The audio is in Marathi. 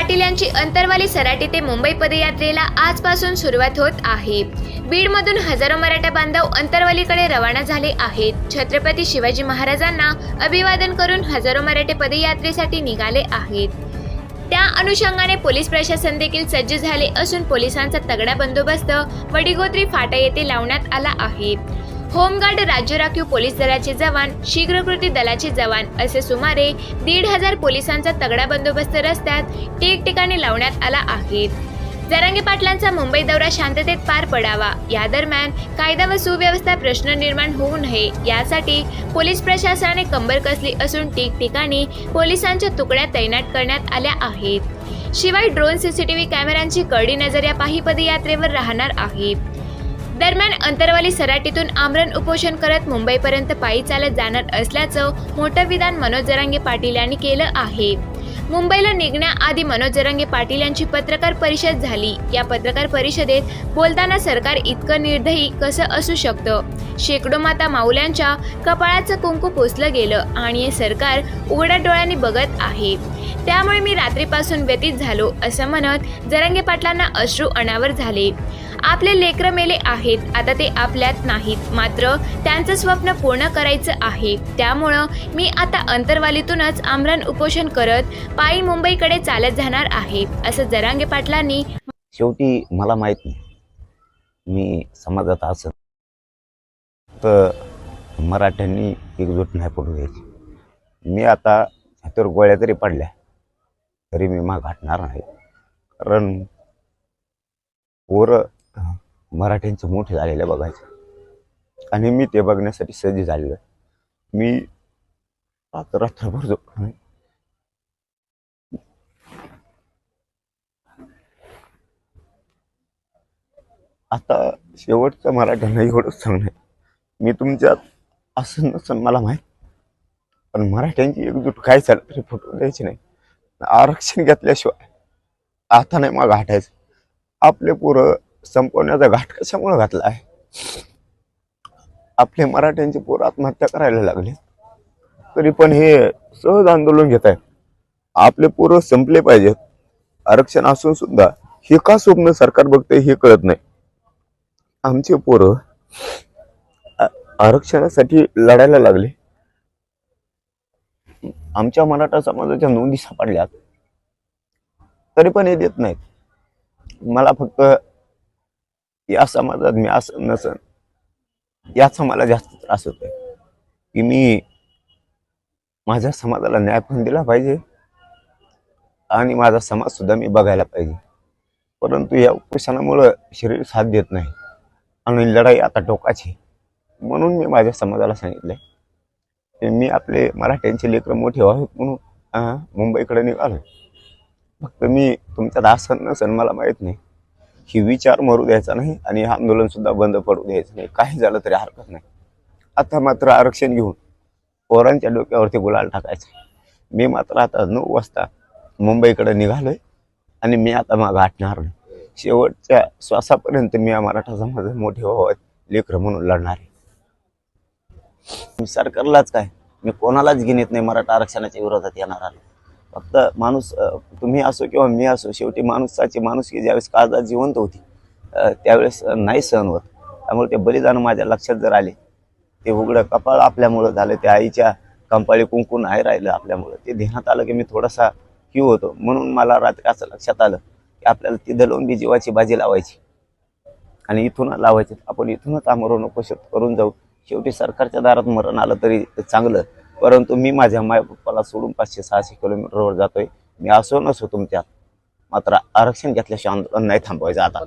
पाटील यांची अंतरवाली सराटी ते मुंबई पदयात्रेला आजपासून सुरुवात होत आहे. बीडमधून हजारो मराठा बांधव अंतरवालीकडे रवाना झाले आहेत. छत्रपती शिवाजी महाराजांना अभिवादन करून हजारो मराठे पदयात्रेसाठी निघाले आहेत. त्या अनुषंगाने पोलीस प्रशासन देखील सज्ज झाले असून पोलिसांचा तगडा बंदोबस्त वडिगोत्री फाटा येथे लावण्यात आला आहे. होमगार्ड राज्य राखीव पोलीस दलाचे जवान शीघ्रकृती दलाचे जवान असे सुमारे दीड हजार पोलिसांचा तगडा बंदोबस्त रस्त्यात ठिकठिकाणी लावण्यात आला आहे. जरांगे पाटलांचा मुंबई दौरा शांततेत पार पडावा. या दरम्यान कायदा व सुव्यवस्था प्रश्न निर्माण होऊ नये यासाठी पोलीस प्रशासनाने कंबर कसली असून ठिकठिकाणी पोलिसांच्या तुकड्या तैनात करण्यात आल्या आहेत. शिवाय ड्रोन सीसीटीव्ही कॅमेऱ्यांची कडी नजर या पायी पदयात्रेवर राहणार आहे. दरम्यान अंतरवाली सराटीतून आमरण उपोषण करत मुंबईपर्यंत पायी चालत जाणार असल्याचं मोठं विधान मनोज जरांगे पाटील यांनी केलं आहे. मुंबईला निघण्याआधी मनोज जरांगे पाटील यांची पत्रकार परिषद झाली. या पत्रकार परिषदेत बोलताना सरकार इतकं निर्दयी कसं असू शकतं? शेकडो माता माऊल्यांच्या कपाळाचं कुंकू पोचलं गेलं आणि हे सरकार उघड्या डोळ्यांनी बघत आहे. त्यामुळे मी रात्रीपासून व्यतीत झालो असं म्हणत जरांगे पाटलांना अश्रू अनावर झाले. आपले लेकर मेले आहेत. आता ते आपल्यात नाहीत. मात्र त्यांचं स्वप्न पूर्ण करायचं आहे. त्यामुळं मी आता अंतरवालीतूनच आमरण उपोषण करत पायी मुंबईकडे चालत जाणार आहे असं जरांगे पाटलांनी शेवटी मला माहीत नाही. मी समाजात असं तर मराठ्यांनी एकजूट नाही पडू द्यायची. मी आता तर गोळ्या तरी पडल्या तरी मी माग हटणार नाही कारण पोरं मराठ्यांचं मोठे झालेलं बघायचं. आणि मी ते बघण्यासाठी सज्ज झालेलो आहे. मी आता रात्रभर झोपलो नाही. आता शेवटचं मराठ्यांना एवढंच सांगणं आहे. मी तुमच्यात असं नसन मला माहीत. पण मराठ्यांची एकजूट काय झालं तरी फुटू द्यायची नाही. आरक्षण घेतल्याशिवाय आता नाही मग घाटायचं आपले पोरं संपवण्याचा घाट कशामुळे घातला आहे? आपले मराठ्यांचे पोरं आत्महत्या करायला लागले. तरी पण हे सहज आंदोलन घेत आहे आपले पोरं संपले पाहिजेत. आरक्षण असून सुद्धा हे का स्वप्न सरकार बघते हे कळत नाही. आमचे पोरं आरक्षणासाठी लढायला लागले. आमच्या मराठा समाजाच्या नोंदी सापडल्यात. तरी पण हे देत नाहीत. मला फक्त या समाजात मी असं नसन. याचा मला जास्त त्रास होतोय. की मी माझ्या समाजाला न्याय पण दिला पाहिजे आणि माझा समाज सुद्धा मी बघायला पाहिजे. परंतु या उपोषणामुळं शरीर साथ देत नाही आणि लढाई आता टोकाची म्हणून मी माझ्या समाजाला सांगितलं की मी आपले मराठ्यांचे लेकरं मोठे व्हावे म्हणून मुंबईकडे निघालो फक्त मी तुमच्यात आसन नसन मला माहीत नाही. ही विचार मरू द्यायचा नाही आणि आंदोलन सुद्धा बंद पडू द्यायचं नाही. काही झालं तरी हरकत नाही. आता मात्र आरक्षण घेऊन पोरांच्या डोक्यावरती गुलाल टाकायचा. मी मात्र आता नऊ वाजता मुंबईकडे निघालोय आणि मी आता मग गाठणार नाही. शेवटच्या श्वासापर्यंत मी या मराठा समाजात मोठे व्हावं लेकर म्हणून लढणार. आहे मी सरकारलाच काय? मी कोणालाच घेण्यात नाही मराठा आरक्षणाच्या विरोधात येणार आलो. फक्त माणूस तुम्ही असो किंवा मी असो शेवटी माणूसाची माणूस की ज्यावेळेस काळजात जिवंत होती त्यावेळेस नाही सहन होत. त्यामुळे ते बलिदान माझ्या लक्षात जर आले ते उघडं कपाळ आपल्यामुळं झालं त्या आईच्या कंपाळी कुंकू नाही राहिलं आपल्यामुळं ते ध्यानात आलं की मी थोडासा क्यू होतो. म्हणून मला रात्री असं लक्षात आलं की आपल्याला तिथं लावून बी जीवाची बाजी लावायची. आणि इथून लावायची. आपण इथूनच आमरण उपोषण करून जाऊ. शेवटी सरकारच्या दारात मरण आलं तरी चांगलं. परंतु मी माझ्या मायपप्पाला सोडून पाचशे सहाशे किलोमीटरवर जातोय. मी असो नसो तुमच्यात मात्र आरक्षण घेतल्याशिवाय आंदोलन नाही थांबवायचं आता.